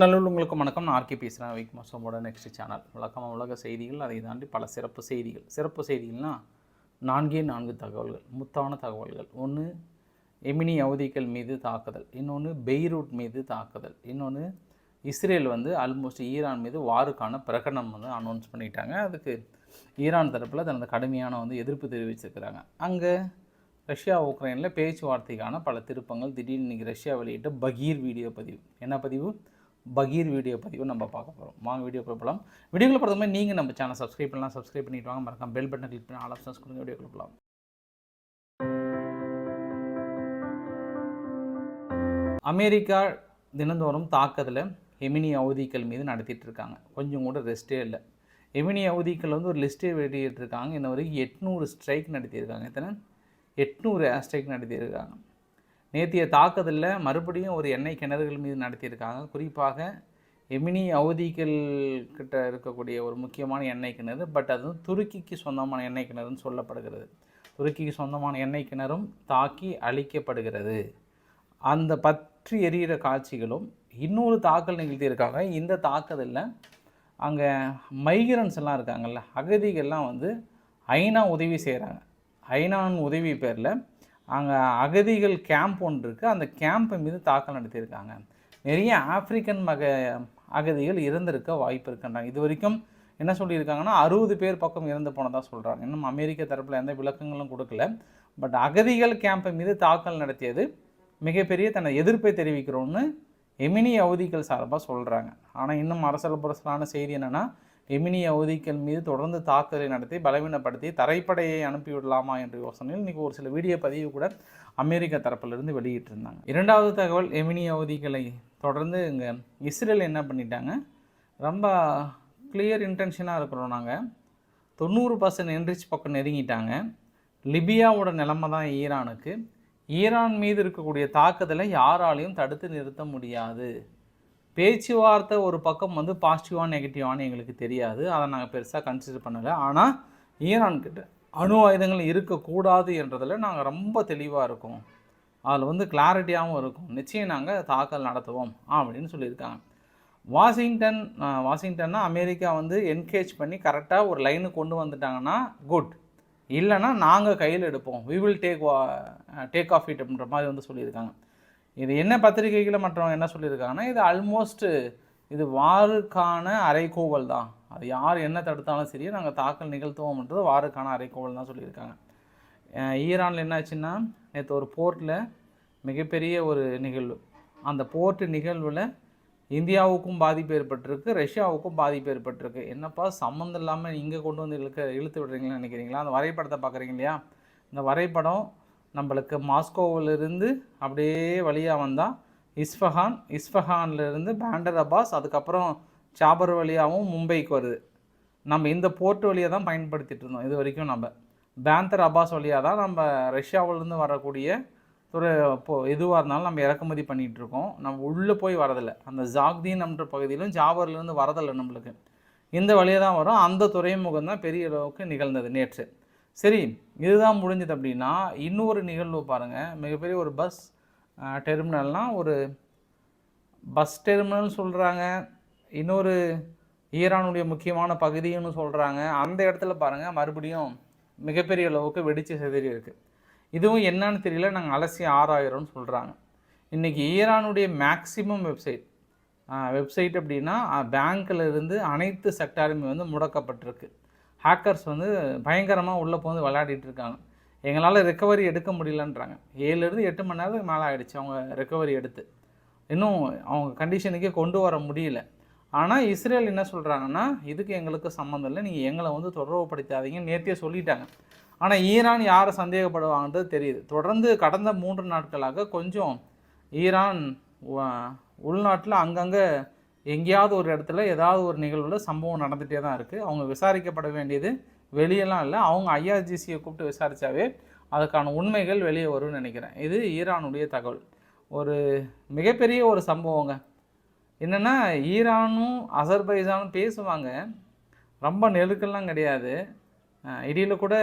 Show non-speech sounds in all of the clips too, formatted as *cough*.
நல்லுள்ளவங்களுக்கு வணக்கம். நான் ஆர்கே பேசுகிறேன் வீக் மாசமோட நெக்ஸ்ட் சேனல் வழக்கமாக உலக செய்திகள் அதை தாண்டி பல சிறப்பு செய்திகள். சிறப்பு செய்திகள்னால் நான்கே நான்கு தகவல்கள் முத்தான தகவல்கள். ஒன்று எமினி அவதிகள் மீது தாக்குதல். இன்னொன்று பெய்ரூட் மீது தாக்குதல். இன்னொன்று இஸ்ரேல் வந்து ஆல்மோஸ்ட் ஈரான் மீது வாருக்கான பிரகடனம் வந்து அனௌன்ஸ் பண்ணிட்டாங்க. அதுக்கு ஈரான் தரப்பில் தனது கடுமையான வந்து எதிர்ப்பு தெரிவிச்சிருக்கிறாங்க. அங்கே ரஷ்யா உக்ரைனில் பேச்சுவார்த்தைக்கான பல திருப்பங்கள் திடீர்னு இன்றைக்கி ரஷ்யா வெளியிட்ட பகீர் வீடியோ பதிவு. என்ன பதிவு? பகீர் வீடியோ பதிவு நம்ம பார்க்க போகிறோம் வாங்க வீடியோ போகலாம் வீடியோக்குள்ள பொறுத்த மாதிரி நீங்கள் நம்ம சேனல் சப்ஸ்கிரைப் பண்ணலாம். சப்ஸ்கிரைப் பண்ணிட்டு வாங்க. மறக்காம பெல் பட்டன் கிளிக் பண்ணி ஆல் ஆப்ஷன்ஸ் கொடுங்க. வீடியோ போகலாம் அமெரிக்கா தினந்தோறும் தாக்குதலை எமினி அவதிகள் மீது நடத்திட்டு இருக்காங்க. கொஞ்சம் கூட ரெஸ்ட்டே இல்லை. எமினி அவதிகள் வந்து ஒரு லிஸ்ட்டே வெளியிட்டிருக்காங்க. இன்ன வரைக்கும் எட்நூறு ஸ்ட்ரைக் நடத்தியிருக்காங்க. எத்தனை? எட்நூறு ஏர் ஸ்ட்ரைக் நடத்தியிருக்காங்க. நேற்றைய தாக்குதலில் மறுபடியும் ஒரு எண்ணெய் கிணறுகள் மீது நடத்தியிருக்காங்க. குறிப்பாக எமினி அவதிகள் கிட்ட இருக்கக்கூடிய ஒரு முக்கியமான எண்ணெய் கிணறு பட் அது துருக்கிக்கு சொந்தமான எண்ணெய் கிணறுன்னு சொல்லப்படுகிறது. துருக்கிக்கு சொந்தமான எண்ணெய் கிணறும் தாக்கி அழிக்கப்படுகிறது. அந்த பற்றி எரியிற காட்சிகளும் இன்னொரு தாக்கல் நிகழ்த்தியிருக்காங்க. இந்த தாக்குதலில் அங்கே மைக்ரன்ஸ் எல்லாம் இருக்காங்கல்ல அகதிகள்லாம் வந்து ஐநா உதவி செய்கிறாங்க ஐநான் உதவி பேரில் அங்கே அகதிகள் கேம்ப் ஒன்று இருக்குது அந்த கேம்ப் மீது தாக்கல் நடத்தியிருக்காங்க. நிறைய ஆப்பிரிக்கன் மக அகதிகள் இறந்திருக்க வாய்ப்பு இருக்குன்றாங்க. இது வரைக்கும் என்ன சொல்லியிருக்காங்கன்னா அறுபது பேர் பக்கம் இறந்து போனதாக சொல்கிறாங்க இன்னும் அமெரிக்க தரப்பில் எந்த விளக்கங்களும் கொடுக்கல. பட் அகதிகள் கேம்ப் மீது தாக்கல் நடத்தியது மிகப்பெரிய தன்னை எதிர்ப்பை தெரிவிக்கிறோன்னு எமினி அவதிகள் சார்பாக சொல்கிறாங்க ஆனால் இன்னும் அரசல் புரசலான செய்தி என்னென்னா எமினி அவதிகள் மீது தொடர்ந்து தாக்குதலை நடத்தி பலவீனப்படுத்தி தரைப்படையை அனுப்பிவிடலாமா என்ற யோசனையில் இன்றைக்கி ஒரு சில வீடியோ பதிவு கூட அமெரிக்க தரப்பிலிருந்து வெளியிட்டிருந்தாங்க. இரண்டாவது தகவல் எமினி அவதிகளை தொடர்ந்து இங்கே இஸ்ரேல் என்ன பண்ணிட்டாங்க? ரொம்ப கிளியர் இன்டென்ஷனாக இருக்கிறோம் நாங்கள் தொண்ணூறு பர்சன்ட் என்ரிச் பக்கம் நெருங்கிட்டாங்க. லிபியாவோட நிலைமை தான் ஈரானுக்கு. ஈரான் மீது இருக்கக்கூடிய தாக்குதலை யாராலையும் தடுத்து நிறுத்த முடியாது. பேச்சுவார்த்தை ஒரு பக்கம் வந்து பாசிட்டிவாக நெகட்டிவானு எங்களுக்கு தெரியாது. அதை நாங்கள் பெருசாக கன்சிடர் பண்ணலை. ஆனால் ஈரான் கிட்ட அணு ஆயுதங்கள் இருக்கக்கூடாது என்றதில் நாங்கள் ரொம்ப தெளிவாக இருக்கோம். அதில் வந்து கிளாரிட்டியாகவும் இருக்கும். நிச்சயம் நாங்கள் தாக்கல் நடத்துவோம் அப்படின்னு சொல்லியிருக்காங்க. வாஷிங்டன் வாஷிங்டன்னா அமெரிக்கா வந்து என்கேஜ் பண்ணி கரெக்டாக ஒரு லைனு கொண்டு வந்துட்டாங்கன்னா குட் இல்லைன்னா நாங்கள் கையில் எடுப்போம். We will take take off it அப்படின்ற மாதிரி வந்து சொல்லியிருக்காங்க. இது என்ன பத்திரிகைகளில் மற்றவங்க என்ன சொல்லியிருக்காங்கன்னா இது ஆல்மோஸ்ட் இது வாருக்கான அரைக்கோவல் தான். அது யார் என்ன தடுத்தாலும் சரி நாங்கள் தாக்கல் நிகழ்த்துவோம்ன்றது வாருக்கான அரைக்கோவல் தான் சொல்லியிருக்காங்க. ஈரானில் என்னாச்சுன்னா நேற்று ஒரு போர்ட்டில் மிகப்பெரிய ஒரு நிகழ்வு. அந்த போர்ட்டு நிகழ்வில் இந்தியாவுக்கும் பாதிப்பு ஏற்பட்டிருக்கு ரஷ்யாவுக்கும் பாதிப்பு ஏற்பட்டிருக்கு. என்னப்பா சம்மந்தம் இல்லாமல் இங்கே கொண்டு வந்து இழுக்க இழுத்து விடுறீங்கன்னு நினைக்கிறீங்களா? அந்த வரைபடத்தை பார்க்குறீங்க இல்லையா? இந்த வரைபடம் நம்மளுக்கு மாஸ்கோவிலிருந்து அப்படியே வழியாக வந்தால் இஸ்ஃபஹான் இஸ்ஃபஹான்லேருந்து பேண்டர் அப்பாஸ் அதுக்கப்புறம் சாபர் வழியாகவும் மும்பைக்கு வருது. நம்ம இந்த போர்ட் வழியாக தான் பயன்படுத்திகிட்டு இருந்தோம் இது வரைக்கும் நம்ம. பேந்தர் அப்பாஸ் வழியாக தான் நம்ம ரஷ்யாவிலேருந்து வரக்கூடிய ஒரு இப்போ எதுவாக இருந்தாலும் நம்ம இறக்குமதி பண்ணிகிட்டு இருக்கோம். நம்ம உள்ளே போய் வரதில்லை. அந்த ஜாக்தீன்ன்ற பகுதியிலும் ஜாபர்லேருந்து வரதில்லை நம்மளுக்கு. இந்த வழியாக தான் வரும். அந்த துறைமுகம் தான் பெரிய அளவுக்கு நிகழ்ந்தது நேற்று. சரி இதுதான் முடிஞ்சது அப்படின்னா இன்னொரு நிகழ்வு பாருங்கள் மிகப்பெரிய ஒரு பஸ் டெர்மினல்னால் ஒரு பஸ் டெர்மினல் சொல்கிறாங்க இன்னொரு ஈரானுடைய முக்கியமான பகுதின்னு சொல்கிறாங்க அந்த இடத்துல பாருங்கள் மறுபடியும் மிகப்பெரிய அளவுக்கு வெடிச்சு சிதறி இருக்குது இதுவும் என்னன்னு தெரியல நாங்கள் அலசி ஆறாயிரம்னு சொல்கிறாங்க இன்றைக்கி ஈரானுடைய மேக்சிமம் வெப்சைட் வெப்சைட் அப்படின்னா பேங்க்கில் இருந்து அனைத்து செக்டாருமே வந்து முடக்கப்பட்டிருக்கு. ஹேக்கர்ஸ் வந்து பயங்கரமாக உள்ளே போந்து விளையாடிட்டு இருக்காங்க. எங்களால் ரெக்கவரி எடுக்க முடியலன்றாங்க. ஏழுலேருந்து எட்டு மணி நேரத்துக்கு மேலே ஆகிடுச்சு அவங்க ரெக்கவரி எடுத்து. இன்னும் அவங்க கண்டிஷனுக்கே கொண்டு வர முடியல. ஆனால் இஸ்ரேல் என்ன சொல்கிறாங்கன்னா இதுக்கு எங்களுக்கு சம்மந்தம் இல்லை. நீங்கள் எங்களை வந்து தொடர்புப்படுத்தாதீங்க நேர்த்தியே சொல்லிட்டாங்க. ஆனால் ஈரான் யாரை சந்தேகப்படுவாங்கன்றது தெரியுது. தொடர்ந்து கடந்த மூன்று நாட்களாக கொஞ்சம் ஈரான் உள்நாட்டில் அங்கங்கே எங்கேயாவது ஒரு இடத்துல ஏதாவது ஒரு நிகழ்வில் சம்பவம் நடந்துகிட்டே தான் இருக்குது அவங்க விசாரிக்கப்பட வேண்டியது வெளியெல்லாம் இல்லை. அவங்க ஐஆர்ஜிசியை கூப்பிட்டு விசாரித்தாவே அதுக்கான உண்மைகள் வெளியே வரும்னு நினைக்கிறேன். இது ஈரானுடைய தகவல். ஒரு மிகப்பெரிய ஒரு சம்பவங்க. என்னென்னா ஈரானும் அசர்பைஜானும் பேசுவாங்க. ரொம்ப நெருக்கெல்லாம் கிடையாது. இடையில் கூட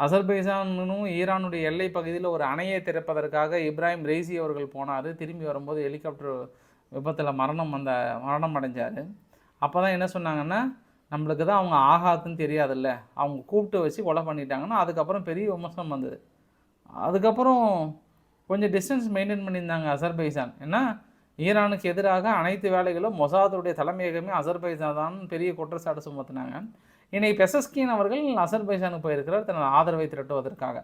அசர்பைசானும் ஈரானுடைய எல்லை பகுதியில் ஒரு அணையை திறப்பதற்காக இப்ராஹிம் ரெய்சி அவர்கள் போனார். திரும்பி வரும்போது ஹெலிகாப்டர் விபத்தில் மரணம் அந்த மரணம் அடைஞ்சார். அப்போ தான் என்ன சொன்னாங்கன்னா நம்மளுக்கு தான் அவங்க ஆகாதுன்னு தெரியாதுல்ல. அவங்க கூப்பிட்டு வச்சு கொலை பண்ணிட்டாங்கன்னா அதுக்கப்புறம் பெரிய விமர்சனம் வந்தது. அதுக்கப்புறம் கொஞ்சம் டிஸ்டன்ஸ் மெயின்டைன் பண்ணியிருந்தாங்க அசர்பைசான் ஏன்னா ஈரானுக்கு எதிராக அனைத்து வேலைகளும் மொசாதுடைய தலைமையகமே அசர்பைசான் தான் பெரிய குற்றச்சாட்டு சுமத்தினாங்க. இன்னைக்கு பெசஸ்கின் அவர்கள் அசர்பைசானுக்கு போயிருக்கிறார் தனது ஆதரவை திரட்டுவதற்காக.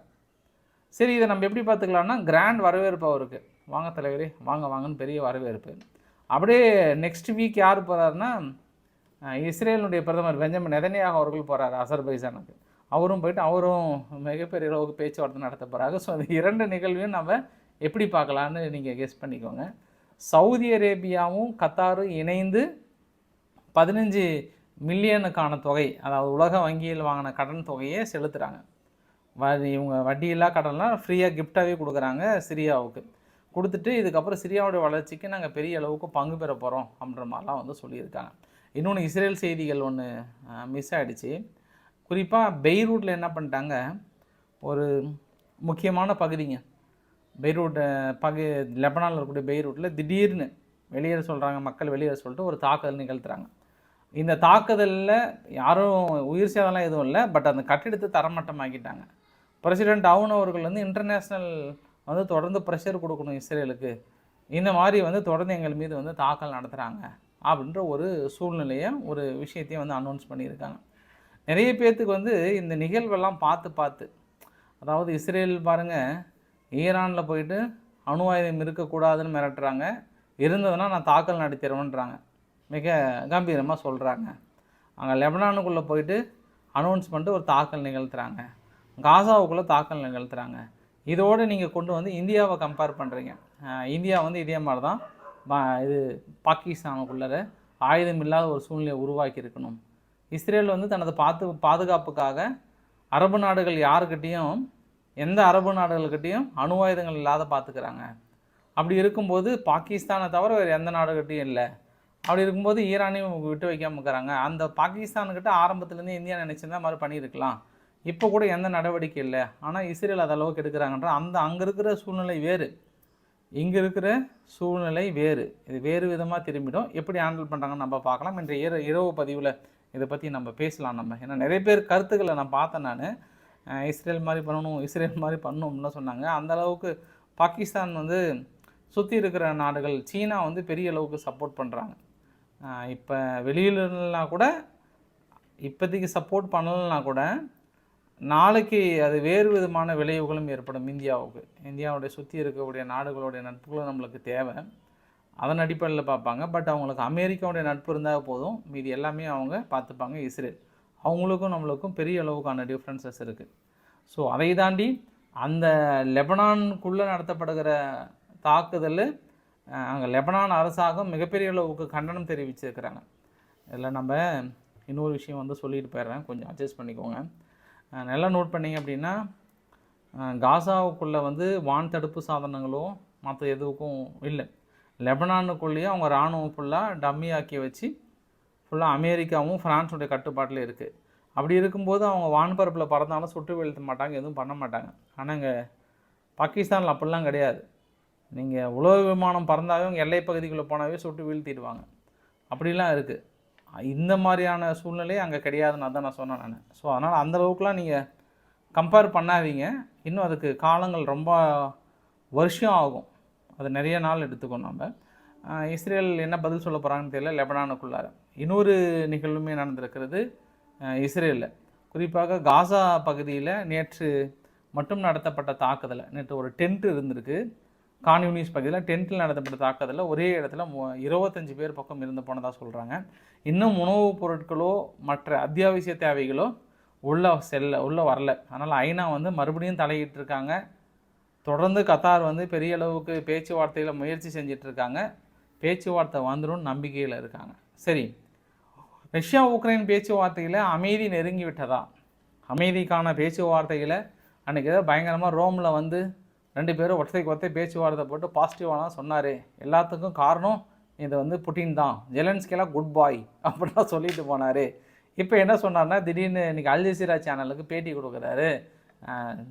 சரி இதை நம்ம எப்படி பார்த்துக்கலாம்னா கிராண்ட் வரவேற்பு அவருக்கு. வாங்க தலைவரே வாங்க வாங்கன்னு பெரிய வரவேற்பு. அப்படியே நெக்ஸ்ட் வீக் யார் போகிறாருன்னா இஸ்ரேலுடைய பிரதமர் பெஞ்சமின் நெதனியாக அவர்கள் போகிறார் அசர்பைசானுக்கு அவரும் போயிட்டு அவரும் மிகப்பெரிய அளவுக்கு பேச்சுவார்த்தை நடத்த போகிறாங்க ஸோ அந்த இரண்டு நிகழ்வையும் நம்ம எப்படி பார்க்கலான்னு நீங்கள் கெஸ் பண்ணிக்கோங்க. சவுதி அரேபியாவும் கத்தாரும் இணைந்து பதினஞ்சு மில்லியனுக்கான தொகை அதாவது உலக வங்கியில் வாங்கின கடன் தொகையை செலுத்துகிறாங்க வ- இவங்க வட்டியில்லா கடன்லாம் ஃப்ரீயாக கிஃப்டாகவே கொடுக்குறாங்க சிரியாவுக்கு. கொடுத்துட்டு இதுக்கப்புறம் சிரியாவுடைய வளர்ச்சிக்கு நாங்கள் பெரிய அளவுக்கு பங்கு பெற போகிறோம் அப்படின்ற மாதிரிலாம் வந்து சொல்லியிருக்காங்க. இன்னொன்று இஸ்ரேல் செய்திகள் ஒன்று மிஸ் ஆகிடுச்சு குறிப்பாக பெய்ரூட்டில் என்ன பண்ணிட்டாங்க? ஒரு முக்கியமான பகுதிங்க. பெய்ரூட் பகு லெபனானில் இருக்கக்கூடிய பெய்ரூட்டில் திடீர்னு வெளியேற சொல்கிறாங்க மக்கள் வெளியேற சொல்லிட்டு ஒரு தாக்குதல் நிகழ்த்துறாங்க. இந்த தாக்குதலில் யாரும் உயிர் சேதம்லாம் எதுவும் இல்லை பட் அந்த கட்டிடத்தை தரமட்டமாக்கிட்டாங்க. பிரசிடென்ட் அவுன் அவர்கள் வந்து இன்டர்நேஷ்னல் வந்து தொடர்ந்து ப்ரெஷர் கொடுக்கணும் இஸ்ரேலுக்கு. இந்த மாதிரி வந்து தொடர்ந்து எங்கள் மீது வந்து தாக்கல் நடத்துகிறாங்க அப்படின்ற ஒரு சூழ்நிலையை ஒரு விஷயத்தையும் வந்து அனௌன்ஸ் பண்ணியிருக்காங்க. நிறைய பேர்த்துக்கு வந்து இந்த நிகழ்வெல்லாம் பார்த்து பார்த்து அதாவது இஸ்ரேல் பாருங்கள் ஈரானில் போயிட்டு அணு ஆயுதம் இருக்கக்கூடாதுன்னு மிரட்டுறாங்க. இருந்ததுன்னா நான் தாக்கல் நடத்திடுவேன்றாங்க மிக கம்பீரமாக சொல்கிறாங்க அங்கே லெபனானுக்குள்ளே போயிட்டு அனௌன்ஸ் பண்ணிட்டு ஒரு தாக்கல் நிகழ்த்துறாங்க. காசாவுக்குள்ளே தாக்கல் நிகழ்த்துறாங்க. இதோடு நீங்கள் கொண்டு வந்து இந்தியாவை கம்பேர் பண்ணுறீங்க இந்தியா வந்து இதே மாதிரி தான் இது பாகிஸ்தானுக்குள்ளே ஆயுதம் இல்லாத ஒரு சூழ்நிலையை உருவாக்கி இருக்கணும் இஸ்ரேல் வந்து தனது பாத்து பாதுகாப்புக்காக அரபு நாடுகள் யாருக்கிட்டேயும் எந்த அரபு நாடுகள்கிட்டையும் அணு ஆயுதங்கள் இல்லாத பார்த்துக்கிறாங்க அப்படி இருக்கும்போது பாகிஸ்தானை தவிர வேறு எந்த நாடுகிட்டையும் இல்லை. அப்படி இருக்கும்போது ஈரானையும் விட்டு வைக்காமல் இருக்கிறாங்க. அந்த பாகிஸ்தானுக்கிட்ட ஆரம்பத்துலேருந்து இந்தியா நினச்சிருந்தா மாதிரி பண்ணியிருக்கலாம். இப்போ கூட எந்த நடவடிக்கை இல்லை. ஆனால் இஸ்ரேல் அது அளவுக்கு எடுக்கிறாங்கன்ற அந்த அங்கே இருக்கிற சூழ்நிலை வேறு. இங்கே இருக்கிற சூழ்நிலை வேறு. இது வேறு விதமாக திரும்பிடும். எப்படி ஹேண்டில் பண்ணுறாங்கன்னு நம்ம பார்க்கலாம். இன்றைய இரவு இரவு பதிவில் இதை பற்றி நம்ம பேசலாம் நம்ம. ஏன்னா நிறைய பேர் கருத்துக்களை நான் பார்த்தேன் நான். இஸ்ரேல் மாதிரி பண்ணணும் இஸ்ரேல் மாதிரி பண்ணணும்னு சொன்னாங்க. அந்த அளவுக்கு பாகிஸ்தான் வந்து சுற்றி இருக்கிற நாடுகள் சீனா வந்து பெரிய அளவுக்கு சப்போர்ட் பண்ணுறாங்க இப்போ வெளியிலனா கூட இப்போதைக்கு சப்போர்ட் பண்ணலைன்னா கூட நாளைக்கு அது வேறு விதமான விளைவுகளும் ஏற்படும் இந்தியாவுக்கு. இந்தியாவுடைய சுற்றி இருக்கக்கூடிய நாடுகளுடைய நட்புகளும் நம்மளுக்கு தேவை. அதன் அடிப்படையில் பார்ப்பாங்க. பட் அவங்களுக்கு அமெரிக்காவுடைய நட்பு இருந்தால் போதும். மீதி எல்லாமே அவங்க பார்த்துப்பாங்க இஸ்ரேல். அவங்களுக்கும் நம்மளுக்கும் பெரிய அளவுக்கான டிஃப்ரென்சஸ் இருக்குது ஸோ அதை தாண்டி அந்த லெபனானுக்குள்ளே நடத்தப்படுகிற தாக்குதல் அங்கே லெபனான் அரசாங்கம் மிகப்பெரிய அளவுக்கு கண்டனம் தெரிவிச்சிருக்கிறாங்க. இதில் நம்ம இன்னொரு விஷயம் வந்து சொல்லிட்டு போயிடுறேன். கொஞ்சம் அட்ஜஸ்ட் பண்ணிக்கோங்க. நல்லா நோட் பண்ணீங்க அப்படின்னா காசாவுக்குள்ளே வந்து வான் தடுப்பு சாதனங்களோ மற்ற எதுவுக்கும் இல்லை. லெபனானுக்குள்ளேயே அவங்க இராணுவம் ஃபுல்லாக டம்மி ஆக்கி வச்சு ஃபுல்லாக அமெரிக்காவும் ஃப்ரான்ஸுடைய கட்டுப்பாட்டில் இருக்குது அப்படி இருக்கும்போது அவங்க வான்பரப்பில் பறந்தாலும் சுட்டு வீழ்த்த மாட்டாங்க எதுவும் பண்ண மாட்டாங்க. ஆனால் இங்கே பாகிஸ்தானில் அப்படிலாம் கிடையாது. நீங்கள் உலக விமானம் பறந்தாவே எல்லை பகுதிக்குள்ளே போனாவே சுட்டு வீழ்த்திடுவாங்க. அப்படிலாம் இருக்குது இந்த மாதிரியான சூழ்நிலை அங்கே கிடையாதுன்னு தான் நான் சொன்னேன் நான். ஸோ அதனால் அந்த அளவுக்குலாம் நீங்கள் கம்பேர் பண்ணாதீங்க. இன்னும் அதுக்கு காலங்கள் ரொம்ப வருஷம் ஆகும். அது நிறைய நாள் எடுத்துக்கோ நம்ம இஸ்ரேல் என்ன பதில் சொல்ல போகிறாங்கன்னு தெரியல லெபனானுக்குள்ளார. இன்னொரு நிகழ்வுமே நடந்திருக்கிறது இஸ்ரேலில். குறிப்பாக காசா பகுதியில் நேற்று மட்டும் நடத்தப்பட்ட தாக்குதலை நேற்று ஒரு டென்ட் இருந்திருக்கு. கான்யூனிஸ் பகுதியில் டென்ட்டில் நடத்தப்பட்ட தாக்குதலில் ஒரே இடத்துல இருபத்தஞ்சு பேர் பக்கம் இருந்து போனதாக சொல்கிறாங்க இன்னும் உணவுப் பொருட்களோ மற்ற அத்தியாவசிய தேவைகளோ உள்ளே செல்ல உள்ளே வரல. அதனால் ஐநா வந்து மறுபடியும் தலையிட்டு இருக்காங்க தொடர்ந்து கத்தார் வந்து பெரிய அளவுக்கு பேச்சுவார்த்தையில் முயற்சி செஞ்சிட்ருக்காங்க பேச்சுவார்த்தை வந்துடும் நம்பிக்கையில் இருக்காங்க. சரி. ரஷ்யா உக்ரைன் பேச்சுவார்த்தையில் அமைதி நெருங்கி விட்டதா அமைதிக்கான பேச்சுவார்த்தையில் அன்றைக்கி ஏதோ பயங்கரமாக ரோமில் வந்து ரெண்டு பேரும் ஒற்றைக்கு ஒற்றை பேச்சுவார்த்தை போட்டு பாசிட்டிவாலாம் சொன்னார். எல்லாத்துக்கும் காரணம் இது வந்து புட்டின் தான். ஜெலன்ஸ்கெல்லாம் குட் பாய் அப்படிலாம் சொல்லிட்டு போனார். இப்போ என்ன சொன்னார்னா திடீர்னு இன்றைக்கி அல்ஜசீரா சேனலுக்கு பேட்டி கொடுக்குறாரு.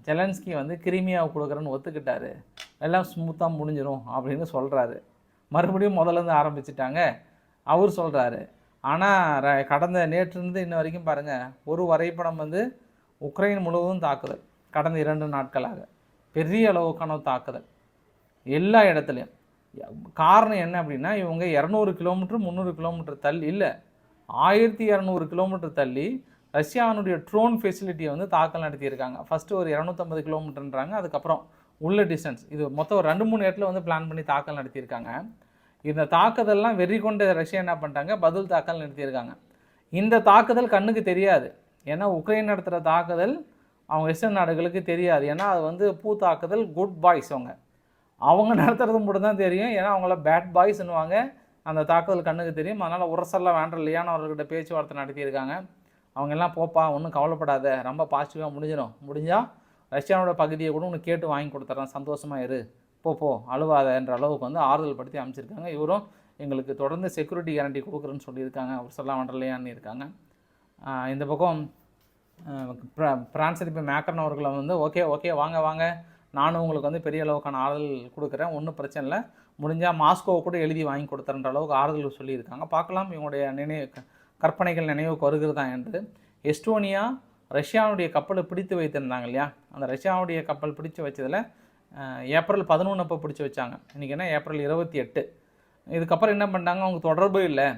ஜெலன்ஸ்கி வந்து கிரிமியாவை கொடுக்குறேன்னு ஒத்துக்கிட்டாரு. எல்லாம் ஸ்மூத்தாக முடிஞ்சிடும் அப்படின்னு சொல்கிறாரு மறுபடியும் முதல்ல இருந்து ஆரம்பிச்சிட்டாங்க. அவர் சொல்கிறாரு ஆனால் கடந்த நேற்றிருந்து இன்ன வரைக்கும் பாருங்கள் ஒரு வரைபடம் வந்து உக்ரைன் முழுவதும் தாக்குதல். கடந்த இரண்டு நாட்களாக. பெரிய அளவுக்கான தாக்குதல். எல்லா இடத்துலையும். காரணம் என்ன அப்படின்னா இவங்க இரநூறு கிலோமீட்டர் முந்நூறு கிலோமீட்டர் தள்ளி இல்லை ஆயிரத்தி இரநூறு கிலோமீட்டர் தள்ளி ரஷ்யாவினுடைய ட்ரோன் ஃபெசிலிட்டியை வந்து தாக்கல் நடத்தியிருக்காங்க. ஃபஸ்ட்டு ஒரு இரநூத்தம்பது கிலோமீட்டர்ன்றாங்க அதுக்கப்புறம் உள்ள டிஸ்டன்ஸ் இது மொத்தம் ஒரு ரெண்டு மூணு இடத்துல வந்து பிளான் பண்ணி தாக்கல் நடத்தியிருக்காங்க. இந்த தாக்குதல்லாம் வெறி கொண்ட ரஷ்யா என்ன பண்ணிட்டாங்க? பதில் தாக்கல் நடத்தியிருக்காங்க. இந்த தாக்குதல் கண்ணுக்கு தெரியாது. ஏன்னா உக்ரைன் நடத்துகிற தாக்குதல் அவங்க வெஸ்டர்ன் நாடுகளுக்கு தெரியாது. ஏன்னா அது வந்து பூ தாக்குதல் குட் பாய்ஸ் அவங்க. அவங்க *laughs* நடத்துறது மட்டும் தான் தெரியும். ஏன்னா அவங்கள பேட் பாய்ஸ்னுவாங்க அந்த தாக்குதல் கண்ணுக்கு தெரியும். அதனால் உரசெல்லாம் வேண்டாம் இல்லையான்னு அவர்கிட்ட பேச்சுவார்த்தை நடத்தியிருக்காங்க. அவங்க எல்லாம் போப்பா ஒன்றும் கவலைப்படாத. ரொம்ப பாசிட்டிவாக முடிஞ்சிடும் முடிஞ்சால் ரஷ்யாவோட பகுதியை கூட உனக்கு கேட்டு வாங்கி கொடுத்துட்றேன் சந்தோஷமாக இரு. போ போ. அழுவாதன்ற அளவுக்கு வந்து ஆறுதல் படுத்தி அமைச்சிருக்காங்க. இவரும் எங்களுக்கு தொடர்ந்து செக்யூரிட்டி கேரண்டி கொடுக்குறேன்னு சொல்லியிருக்காங்க. அவர் சொல்ல வேண்டலையான்னு இருக்காங்க. இந்த பக்கம் பிரான்ஸ் அதிபர் இப்போ மேக்கரன் அவர்களை வந்து ஓகே ஓகே வாங்க வாங்க. நானும் உங்களுக்கு வந்து பெரிய அளவுக்கான ஆறுதல் கொடுக்குறேன். ஒன்றும் பிரச்சனை இல்லை. முடிஞ்சால் மாஸ்கோவை கூட எழுதி வாங்கி கொடுத்துறன்ற அளவுக்கு ஆறுதல் சொல்லியிருக்காங்க. பார்க்கலாம். இவங்களுடைய நினைவு க- கற்பனைகள் நினைவுக்கு வருகிறதா என்று. எஸ்டோனியா ரஷ்யாவுடைய கப்பலை பிடித்து வைத்திருந்தாங்க இல்லையா? அந்த ரஷ்யாவுடைய கப்பல் பிடிச்சு வச்சதில் ஏப்ரல் பதினொன்று அப்போ பிடிச்சி வச்சாங்க. இன்றைக்கி என்ன? ஏப்ரல் இருபத்தி எட்டு. இதுக்கப்புறம் என்ன பண்ணாங்க அவங்க தொடர்பு இல்லை.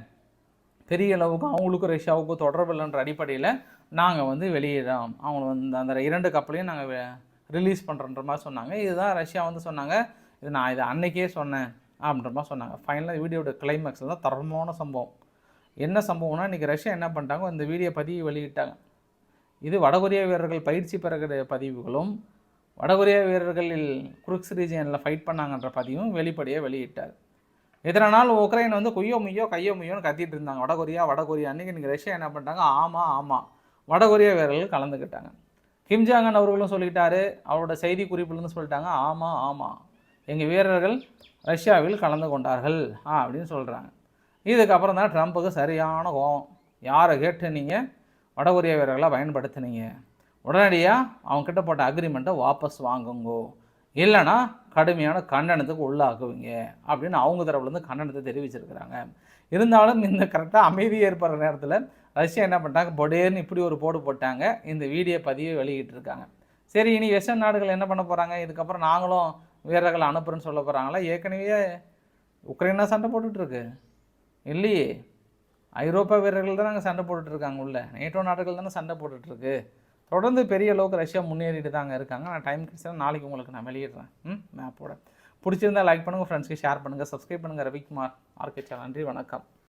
பெரிய அளவுக்கு அவங்களுக்கும் ரஷ்யாவுக்கும் தொடர்பு இல்லைன்ற அடிப்படையில் நாங்கள் வந்து வெளியிடோம் அவங்க வந்து அந்த இரண்டு கப்பலையும் நாங்கள் ரிலீஸ் பண்ணுறன்ற மாதிரி சொன்னாங்க. இதுதான் ரஷ்யா வந்து சொன்னாங்க. இது நான் இதை அன்னைக்கே சொன்னேன் அப்படின்ற மாதிரி சொன்னாங்க. ஃபைனலாக வீடியோட கிளைமேக்ஸ் தான் தரமான சம்பவம். என்ன சம்பவம்னா இன்றைக்கி ரஷ்யா என்ன பண்ணிட்டாங்க? இந்த வீடியோ பதிவு வெளியிட்டாங்க. இது வடகொரிய வீரர்கள் பயிற்சி பெறுகிற பதிவுகளும் வடகொரிய வீரர்களில் குருக்ஸ் ரீஜியனில் ஃபைட் பண்ணாங்கன்ற பதிவும் வெளிப்படையாக வெளியிட்டார். எத்தனை நாள் உக்ரைன் வந்து கொய்யோ முய்யோ கையோ முய்யோன்னு கத்திட்டு இருந்தாங்க. வடகொரியா வடகொரியா அன்றைக்கி இன்றைக்கி ரஷ்யா என்ன பண்ணிட்டாங்க? ஆமாம் ஆமாம் வடகொரிய வீரர்கள் கலந்துக்கிட்டாங்க. கிம்ஜாங்கன் அவர்களும் சொல்லிக்கிட்டாரு அவரோட செய்தி குறிப்பிலிருந்து சொல்லிட்டாங்க ஆமாம் ஆமாம் எங்கள் வீரர்கள் ரஷ்யாவில் கலந்து கொண்டார்கள் ஆ அப்படின்னு சொல்கிறாங்க இதுக்கப்புறம் தான் ட்ரம்ப்புக்கு சரியான கோவம் யாரை கேட்டு நீங்கள் வடகொரிய வீரர்களை பயன்படுத்தினீங்க? உடனடியாக அவங்கக்கிட்ட போட்ட அக்ரிமெண்ட்டை வாபஸ் வாங்குங்கோ. இல்லைன்னா கடுமையான கண்டனத்துக்கு உள்ளாக்குவீங்க அப்படின்னு அவங்க தரப்புலேருந்து கண்டனத்தை தெரிவிச்சிருக்கிறாங்க. இருந்தாலும் இந்த கரெக்டாக அமைதி ஏற்படுற நேரத்தில் ரஷ்யா என்ன பண்ணிட்டாங்க? பொடேர்னு இப்படி ஒரு போடு போட்டாங்க. இந்த வீடியோ பதிவை வெளியிட்டிருக்காங்க. சரி இனி வெஸ்டர்ன் நாடுகள் என்ன பண்ண போகிறாங்க இதுக்கப்புறம் நாங்களும் வீரர்களை அனுப்புறேன்னு சொல்ல போகிறாங்களா ஏற்கனவே உக்ரைனா சண்டை போட்டுட்ருக்கு. இல்லையே. ஐரோப்பா வீரர்கள் தான் நாங்கள் சண்டை போட்டுட்ருக்காங்க உள்ள. நேட்டோ நாடுகள் தானே சண்டை போட்டுட்ருக்கு. தொடர்ந்து பெரிய அளவுக்கு ரஷ்யா முன்னேறிட்டு தாங்க இருக்காங்க. நான் டைம் கிடைச்சா நாளைக்கு உங்களுக்கு நான் வெளியிடுறேன். ம் மேப்போட பிடிச்சிருந்தா லைக் பண்ணுங்கள் ஃப்ரெண்ட்ஸ்க்கு ஷேர் பண்ணுங்கள் சப்ஸ்கிரைப் பண்ணுங்கள் ரவிக்குமார் ஆர்கே நன்றி வணக்கம்.